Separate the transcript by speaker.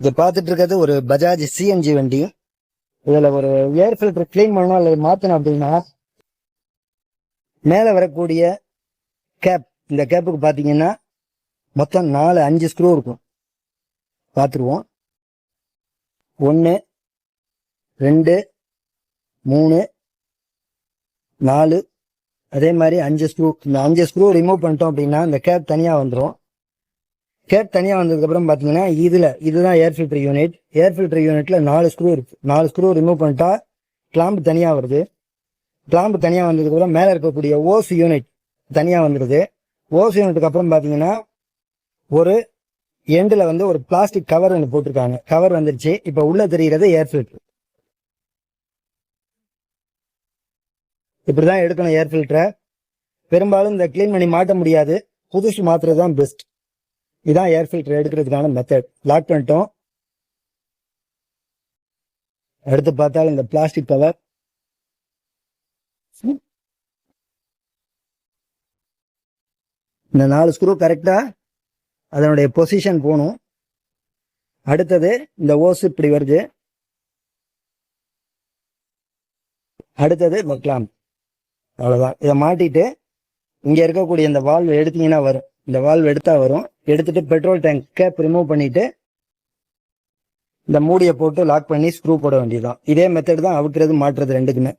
Speaker 1: இது பார்த்துட்டு இருக்கிறது ஒரு பஜாஜ் சிஎன்ஜி வண்டி. இதுல ஒரு ஏர் ஃபில்டர் க்ளீன் பண்ணணும் அல்லது மாத்தணும் அப்படின்னா மேலே வரக்கூடிய கேப் இந்த கேப்புக்கு பார்த்தீங்கன்னா மொத்தம் நாலு அஞ்சு ஸ்க்ரூ இருக்கும். பார்த்துருவோம் ஒன்று ரெண்டு மூணு நாலு அதே மாதிரி அஞ்சு ஸ்க்ரூ இந்த அஞ்சு ஸ்க்ரூ ரிமூவ் பண்ணிட்டோம் அப்படின்னா இந்த கேப் தனியாக வந்துடும் கேட் தனியாக வந்ததுக்கப்புறம் பார்த்தீங்கன்னா இதில் இதுதான் air filter unit air filter யூனிட்டில் நாலு ஸ்க்ரூ இருக்குது நாலு ஸ்க்ரூ ரிமூவ் பண்ணிட்டா கிளாம்பு தனியாக வருது. கிளாம்பு தனியாக வந்ததுக்கப்புறம் மேலே இருக்கக்கூடிய ஓஸ் யூனிட் தனியாக வந்துடுது ஓஸ் யூனிட்டுக்கு அப்புறம் பார்த்தீங்கன்னா ஒரு எண்டில் வந்து ஒரு பிளாஸ்டிக் கவர் ஒன்று போட்டிருக்காங்க. கவர் வந்துருச்சு. இப்போ உள்ளே தெரிகிறது ஏர் ஃபில்டர் இப்படிதான் எடுக்கணும் ஏர் ஃபில்டரை பெரும்பாலும் இந்த க்ளீன் பண்ணி மாட்ட முடியாது. புதுசு மாத்துறது தான் பெஸ்ட் இதான் ஏர் ஃபில்டர் எடுக்கிறதுக்கான மெத்தட் லாக் பண்ணிட்டோம். அடுத்து பார்த்தாலும் இந்த பிளாஸ்டிக் கவர் இந்த நாலு ஸ்க்ரூ கரெக்டாக அதனுடைய பொசிஷன் போகணும். அடுத்தது இந்த ஓஸ் இப்படி வருது. அடுத்தது இந்த கிளாம்ப் அவ்வளோதான் இதை மாட்டிட்டு இங்கே இருக்கக்கூடிய இந்த வால்வ் எடுத்தீங்கன்னா வரும். இந்த வால்வ் எடுத்தால் வரும். எடுத்துட்டு பெட்ரோல் டேங்க் கேப் ரிமூவ் பண்ணிவிட்டு இந்த மூடியை போட்டு லாக் பண்ணி ஸ்க்ரூ போட வேண்டியதுதான். இதே மெத்தட் தான் அவுக்கிறது மாட்டுறது ரெண்டுக்குமே.